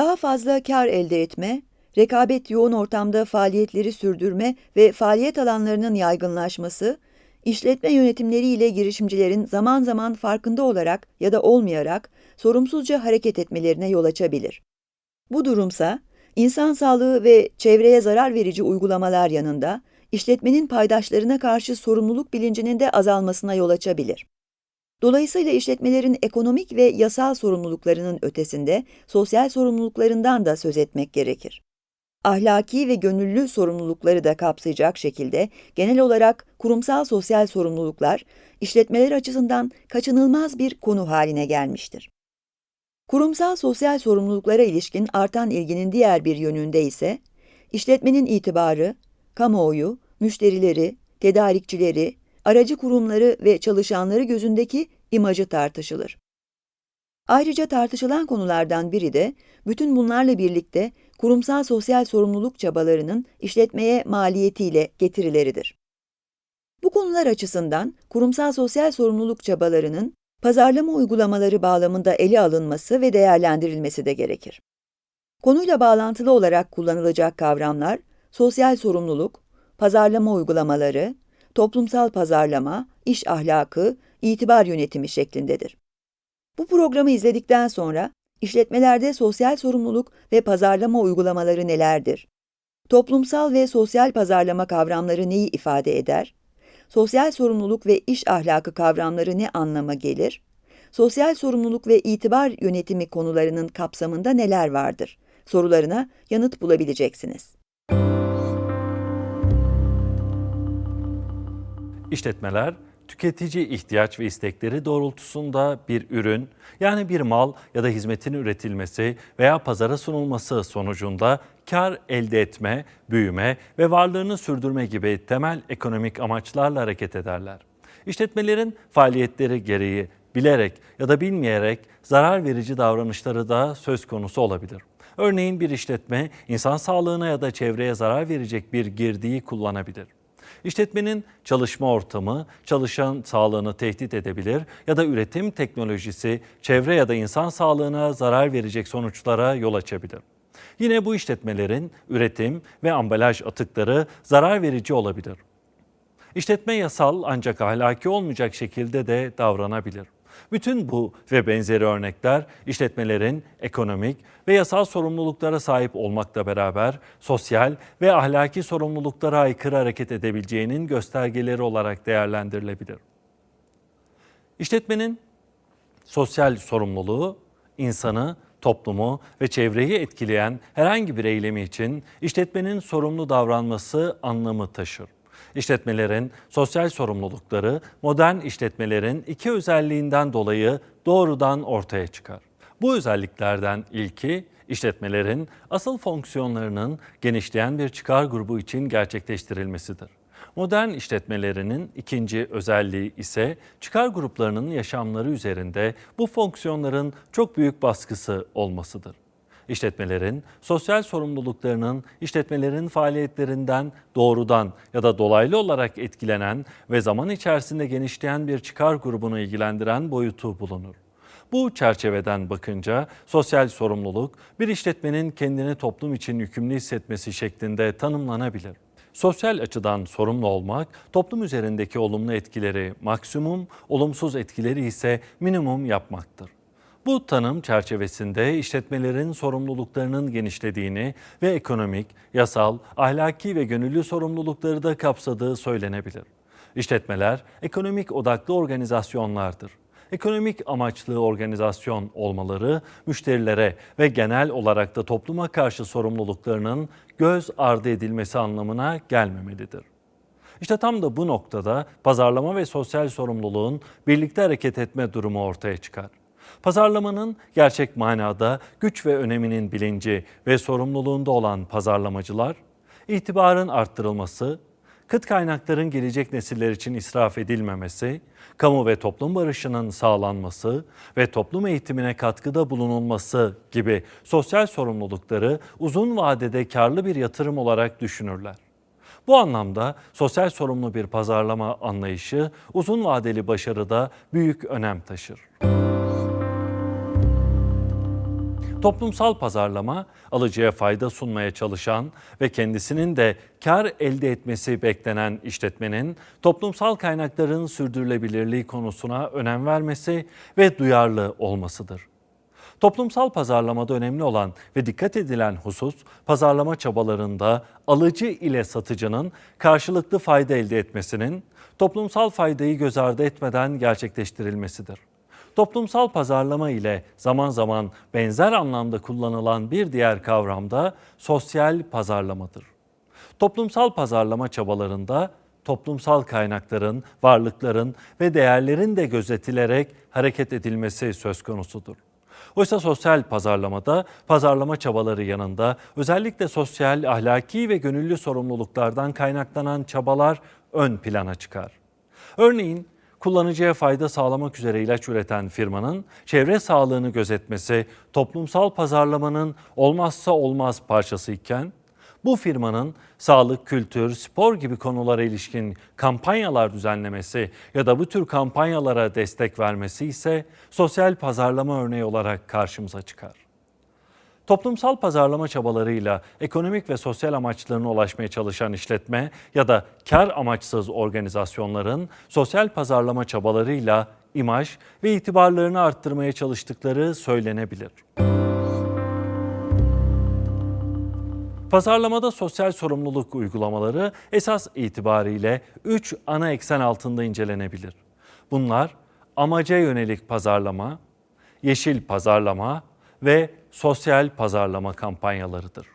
Daha fazla kar elde etme, rekabet yoğun ortamda faaliyetleri sürdürme ve faaliyet alanlarının yaygınlaşması, işletme yönetimleri ile girişimcilerin zaman zaman farkında olarak ya da olmayarak sorumsuzca hareket etmelerine yol açabilir. Bu durumsa, insan sağlığı ve çevreye zarar verici uygulamalar yanında, işletmenin paydaşlarına karşı sorumluluk bilincinin de azalmasına yol açabilir. Dolayısıyla işletmelerin ekonomik ve yasal sorumluluklarının ötesinde sosyal sorumluluklarından da söz etmek gerekir. Ahlaki ve gönüllü sorumlulukları da kapsayacak şekilde genel olarak kurumsal sosyal sorumluluklar işletmeler açısından kaçınılmaz bir konu haline gelmiştir. Kurumsal sosyal sorumluluklara ilişkin artan ilginin diğer bir yönünde ise işletmenin itibarı, kamuoyu, müşterileri, tedarikçileri, aracı kurumları ve çalışanları gözündeki imajı tartışılır. Ayrıca tartışılan konulardan biri de bütün bunlarla birlikte kurumsal sosyal sorumluluk çabalarının işletmeye maliyetiyle getirileridir. Bu konular açısından kurumsal sosyal sorumluluk çabalarının pazarlama uygulamaları bağlamında ele alınması ve değerlendirilmesi de gerekir. Konuyla bağlantılı olarak kullanılacak kavramlar sosyal sorumluluk, pazarlama uygulamaları, toplumsal pazarlama, iş ahlakı, itibar yönetimi şeklindedir. Bu programı izledikten sonra işletmelerde sosyal sorumluluk ve pazarlama uygulamaları nelerdir? Toplumsal ve sosyal pazarlama kavramları neyi ifade eder? Sosyal sorumluluk ve iş ahlakı kavramları ne anlama gelir? Sosyal sorumluluk ve itibar yönetimi konularının kapsamında neler vardır? Sorularına yanıt bulabileceksiniz. İşletmeler tüketici ihtiyaç ve istekleri doğrultusunda bir ürün yani bir mal ya da hizmetin üretilmesi veya pazara sunulması sonucunda kar elde etme, büyüme ve varlığını sürdürme gibi temel ekonomik amaçlarla hareket ederler. İşletmelerin faaliyetleri gereği bilerek ya da bilmeyerek zarar verici davranışları da söz konusu olabilir. Örneğin bir işletme insan sağlığına ya da çevreye zarar verecek bir girdiği kullanabilir. İşletmenin çalışma ortamı çalışan sağlığını tehdit edebilir ya da üretim teknolojisi çevre ya da insan sağlığına zarar verecek sonuçlara yol açabilir. Yine bu işletmelerin üretim ve ambalaj atıkları zarar verici olabilir. İşletme yasal ancak ahlaki olmayacak şekilde de davranabilir. Bütün bu ve benzeri örnekler işletmelerin ekonomik ve yasal sorumluluklara sahip olmakla beraber sosyal ve ahlaki sorumluluklara aykırı hareket edebileceğinin göstergeleri olarak değerlendirilebilir. İşletmenin sosyal sorumluluğu insanı, toplumu ve çevreyi etkileyen herhangi bir eylemi için işletmenin sorumlu davranması anlamı taşır. İşletmelerin sosyal sorumlulukları modern işletmelerin iki özelliğinden dolayı doğrudan ortaya çıkar. Bu özelliklerden ilki işletmelerin asıl fonksiyonlarının genişleyen bir çıkar grubu için gerçekleştirilmesidir. Modern işletmelerinin ikinci özelliği ise çıkar gruplarının yaşamları üzerinde bu fonksiyonların çok büyük baskısı olmasıdır işletmelerin sosyal sorumluluklarının işletmelerin faaliyetlerinden doğrudan ya da dolaylı olarak etkilenen ve zaman içerisinde genişleyen bir çıkar grubunu ilgilendiren boyutu bulunur. Bu çerçeveden bakınca sosyal sorumluluk bir işletmenin kendini toplum için yükümlü hissetmesi şeklinde tanımlanabilir. Sosyal açıdan sorumlu olmak, toplum üzerindeki olumlu etkileri maksimum, olumsuz etkileri ise minimum yapmaktır. Bu tanım çerçevesinde işletmelerin sorumluluklarının genişlediğini ve ekonomik, yasal, ahlaki ve gönüllü sorumlulukları da kapsadığı söylenebilir. İşletmeler ekonomik odaklı organizasyonlardır. Ekonomik amaçlı organizasyon olmaları müşterilere ve genel olarak da topluma karşı sorumluluklarının göz ardı edilmesi anlamına gelmemelidir. İşte tam da bu noktada pazarlama ve sosyal sorumluluğun birlikte hareket etme durumu ortaya çıkar. Pazarlamanın gerçek manada güç ve öneminin bilinci ve sorumluluğunda olan pazarlamacılar, itibarın arttırılması, kıt kaynakların gelecek nesiller için israf edilmemesi, kamu ve toplum barışının sağlanması ve toplum eğitimine katkıda bulunulması gibi sosyal sorumlulukları uzun vadede karlı bir yatırım olarak düşünürler. Bu anlamda sosyal sorumlu bir pazarlama anlayışı uzun vadeli başarıda büyük önem taşır. Toplumsal pazarlama, alıcıya fayda sunmaya çalışan ve kendisinin de kar elde etmesi beklenen işletmenin toplumsal kaynakların sürdürülebilirliği konusuna önem vermesi ve duyarlı olmasıdır. Toplumsal pazarlamada önemli olan ve dikkat edilen husus pazarlama çabalarında alıcı ile satıcının karşılıklı fayda elde etmesinin toplumsal faydayı göz ardı etmeden gerçekleştirilmesidir. Toplumsal pazarlama ile zaman zaman benzer anlamda kullanılan bir diğer kavram da sosyal pazarlamadır. Toplumsal pazarlama çabalarında toplumsal kaynakların, varlıkların ve değerlerin de gözetilerek hareket edilmesi söz konusudur. Oysa sosyal pazarlamada pazarlama çabaları yanında özellikle sosyal, ahlaki ve gönüllü sorumluluklardan kaynaklanan çabalar ön plana çıkar. Örneğin kullanıcıya fayda sağlamak üzere ilaç üreten firmanın çevre sağlığını gözetmesi toplumsal pazarlamanın olmazsa olmaz parçası iken bu firmanın sağlık, kültür, spor gibi konulara ilişkin kampanyalar düzenlemesi ya da bu tür kampanyalara destek vermesi ise sosyal pazarlama örneği olarak karşımıza çıkar. Toplumsal pazarlama çabalarıyla ekonomik ve sosyal amaçlarına ulaşmaya çalışan işletme ya da kar amaçsız organizasyonların sosyal pazarlama çabalarıyla imaj ve itibarlarını arttırmaya çalıştıkları söylenebilir. Pazarlamada sosyal sorumluluk uygulamaları esas itibariyle 3 ana eksen altında incelenebilir. Bunlar amaca yönelik pazarlama, yeşil pazarlama ve sosyal pazarlama kampanyalarıdır.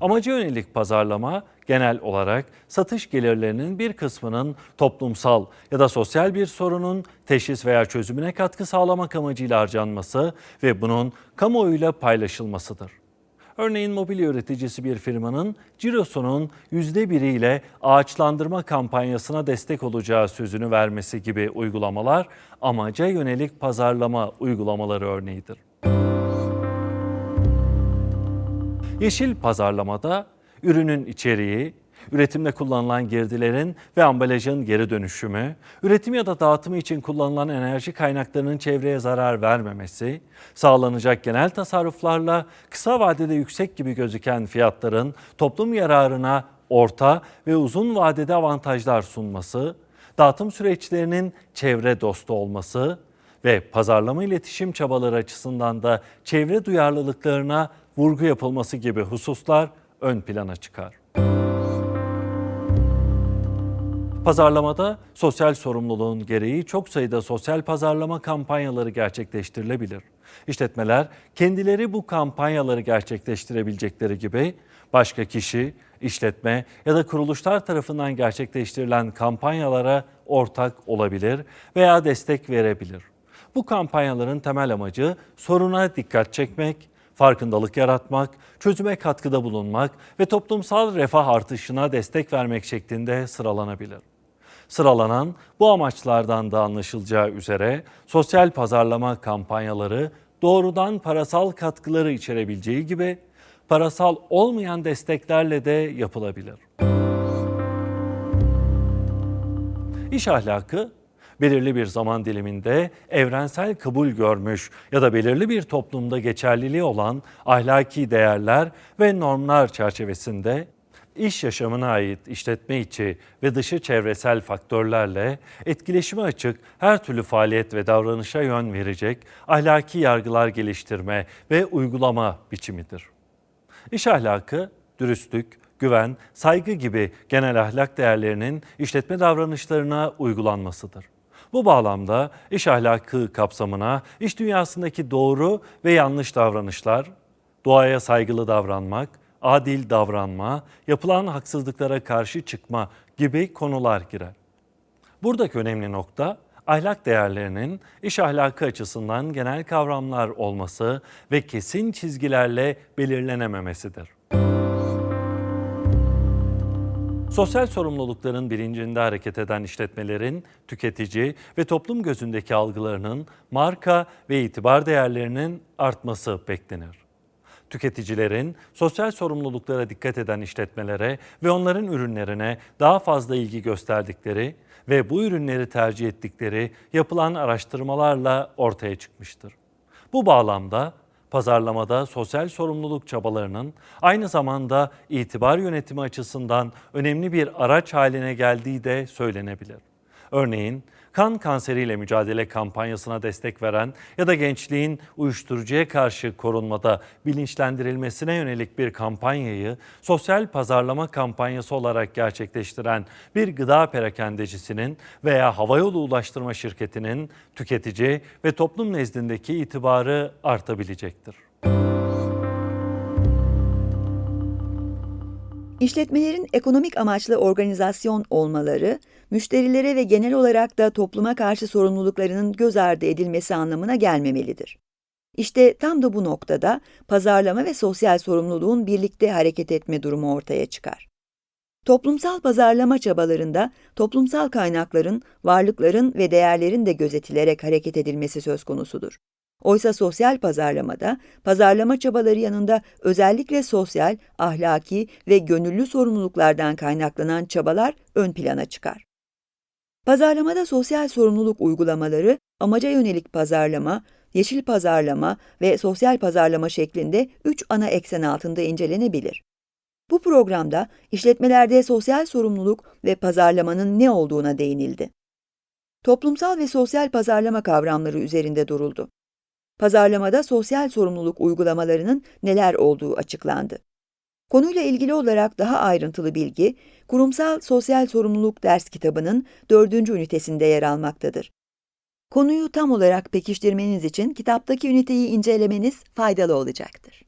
Amaca yönelik pazarlama genel olarak satış gelirlerinin bir kısmının toplumsal ya da sosyal bir sorunun teşhis veya çözümüne katkı sağlamak amacıyla harcanması ve bunun kamuoyuyla paylaşılmasıdır. Örneğin mobilya üreticisi bir firmanın cirosunun yüzde biriyle ağaçlandırma kampanyasına destek olacağı sözünü vermesi gibi uygulamalar amaca yönelik pazarlama uygulamaları örneğidir. Yeşil pazarlamada ürünün içeriği, üretimde kullanılan girdilerin ve ambalajın geri dönüşümü, üretim ya da dağıtımı için kullanılan enerji kaynaklarının çevreye zarar vermemesi, sağlanacak genel tasarruflarla kısa vadede yüksek gibi gözüken fiyatların toplum yararına orta ve uzun vadede avantajlar sunması, dağıtım süreçlerinin çevre dostu olması ve pazarlama iletişim çabaları açısından da çevre duyarlılıklarına vurgu yapılması gibi hususlar ön plana çıkar. Pazarlamada sosyal sorumluluğun gereği çok sayıda sosyal pazarlama kampanyaları gerçekleştirilebilir. İşletmeler kendileri bu kampanyaları gerçekleştirebilecekleri gibi başka kişi, işletme ya da kuruluşlar tarafından gerçekleştirilen kampanyalara ortak olabilir veya destek verebilir. Bu kampanyaların temel amacı soruna dikkat çekmek, farkındalık yaratmak, çözüme katkıda bulunmak ve toplumsal refah artışına destek vermek şeklinde sıralanabilir. Sıralanan bu amaçlardan da anlaşılacağı üzere sosyal pazarlama kampanyaları doğrudan parasal katkıları içerebileceği gibi parasal olmayan desteklerle de yapılabilir. İş ahlakı belirli bir zaman diliminde evrensel kabul görmüş ya da belirli bir toplumda geçerliliği olan ahlaki değerler ve normlar çerçevesinde iş yaşamına ait işletme içi ve dışı çevresel faktörlerle etkileşime açık her türlü faaliyet ve davranışa yön verecek ahlaki yargılar geliştirme ve uygulama biçimidir. İş ahlakı, dürüstlük, güven, saygı gibi genel ahlak değerlerinin işletme davranışlarına uygulanmasıdır. Bu bağlamda iş ahlakı kapsamına iş dünyasındaki doğru ve yanlış davranışlar, doğaya saygılı davranmak, adil davranma, yapılan haksızlıklara karşı çıkma gibi konular girer. Buradaki önemli nokta ahlak değerlerinin iş ahlakı açısından genel kavramlar olması ve kesin çizgilerle belirlenememesidir. Sosyal sorumlulukların bilincinde hareket eden işletmelerin tüketici ve toplum gözündeki algılarının marka ve itibar değerlerinin artması beklenir. Tüketicilerin sosyal sorumluluklara dikkat eden işletmelere ve onların ürünlerine daha fazla ilgi gösterdikleri ve bu ürünleri tercih ettikleri yapılan araştırmalarla ortaya çıkmıştır. Bu bağlamda pazarlamada sosyal sorumluluk çabalarının aynı zamanda itibar yönetimi açısından önemli bir araç haline geldiği de söylenebilir. Örneğin kan kanseriyle mücadele kampanyasına destek veren ya da gençliğin uyuşturucuya karşı korunmada bilinçlendirilmesine yönelik bir kampanyayı sosyal pazarlama kampanyası olarak gerçekleştiren bir gıda perakendecisinin veya havayolu ulaştırma şirketinin tüketici ve toplum nezdindeki itibarı artabilecektir. İşletmelerin ekonomik amaçlı organizasyon olmaları, müşterilere ve genel olarak da topluma karşı sorumluluklarının göz ardı edilmesi anlamına gelmemelidir. İşte tam da bu noktada pazarlama ve sosyal sorumluluğun birlikte hareket etme durumu ortaya çıkar. Toplumsal pazarlama çabalarında toplumsal kaynakların, varlıkların ve değerlerin de gözetilerek hareket edilmesi söz konusudur. Oysa sosyal pazarlamada pazarlama çabaları yanında özellikle sosyal, ahlaki ve gönüllü sorumluluklardan kaynaklanan çabalar ön plana çıkar. Pazarlamada sosyal sorumluluk uygulamaları amaca yönelik pazarlama, yeşil pazarlama ve sosyal pazarlama şeklinde üç ana eksen altında incelenebilir. Bu programda işletmelerde sosyal sorumluluk ve pazarlamanın ne olduğuna değinildi. Toplumsal ve sosyal pazarlama kavramları üzerinde duruldu. Pazarlamada sosyal sorumluluk uygulamalarının neler olduğu açıklandı. Konuyla ilgili olarak daha ayrıntılı bilgi, Kurumsal Sosyal Sorumluluk ders kitabının dördüncü ünitesinde yer almaktadır. Konuyu tam olarak pekiştirmeniz için kitaptaki üniteyi incelemeniz faydalı olacaktır.